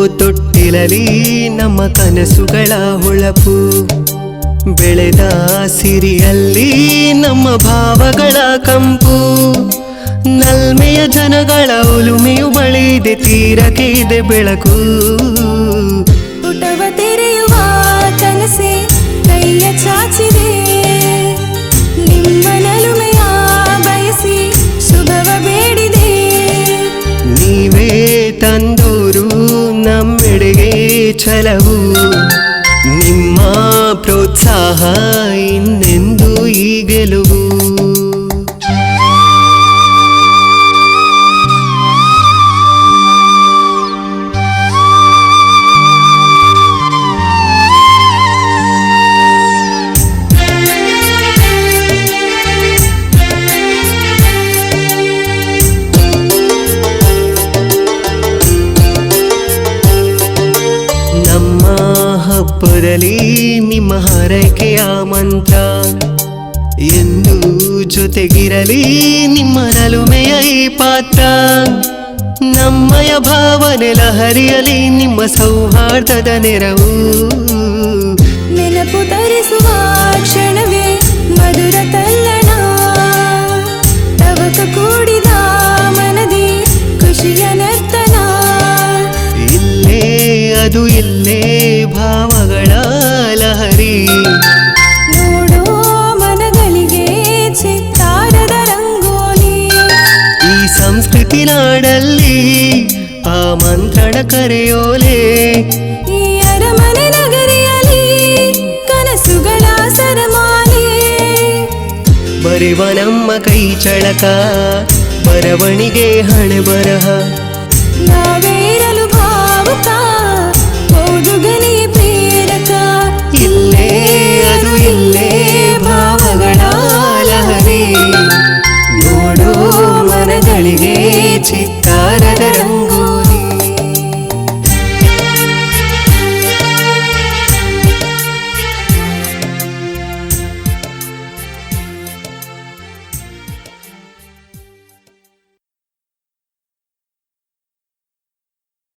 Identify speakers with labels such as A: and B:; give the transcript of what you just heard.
A: ಹಬ್ಬದಲ್ಲಿ ನಮ್ಮ ಕನಸುಗಳ ಹೊಳಪು. ಬೆಳೆದ ಸಿರಿಯಲ್ಲಿ ನಮ್ಮ ಭಾವಗಳ ಕಂಪು. ನಲ್ಮೆಯ ಜನಗಳ ಉಲುಮೆಯು ಬಳಿದೆ ತೀರಕ್ಕೆ ಇದೆ ಬೆಳಕು. ಛಲವು ನಿಮ್ಮ ಪ್ರೋತ್ಸಾಹ ಇನ್ನೆಂದು ಈ ಗೆಲುವು ಹಬ್ಬದಲ್ಲಿ ನಿಮ್ಮ ಹರಕೆಯ ಮಂತ್ರ. ಎಂದು ಜೊತೆಗಿರಲಿ ನಿಮ್ಮ ನಲುಮೆಯ ಈ ಪಾತ್ರ. ನಮ್ಮಯ ಭಾವನೆ ಲಹರಿಯಲಿ ನಿಮ್ಮ ಸೌಹಾರ್ದದ ನೆರವು.
B: ನೆನಪು ತರಿಸುವ ಕ್ಷಣವೇ ಮಧುರ ತಲ್ಲಣ. ತವಕ ಕೂಡಿದ ಮನದಿ ಖುಷಿಯ ನರ್ತನ.
A: ಇಲ್ಲೇ ಅದು ಇಲ್ಲೇ ಭಾವಗಳ ಲಹರಿ.
B: ನೋಡೋ ಮನಗಳಿಗೆ ಚಿತ್ತಾರದ ರಂಗೋಲಿ.
A: ಈ ಸಂಸ್ಕೃತಿ ನಾಡಲ್ಲಿ ಆಮಂತ್ರಣ ಕರೆಯೋಲೆ.
B: ಈ ಅರಮನೆ ನಗರಿಯಲ್ಲಿ ಕನಸುಗಳ ಸರಮಾಲೆ.
A: ಬರೆವ ನಮ್ಮ ಕೈ ಚಳಕ ಬರವಣಿಗೆ ಹಣೆ ಬರಹ.
B: ನಾವೇರಲು
A: ಲಹರಿ ನೋಡೋ ಮನಗಳಿಗೆ ಚಿತ್ತಾರದ ರಂಗೋಲಿ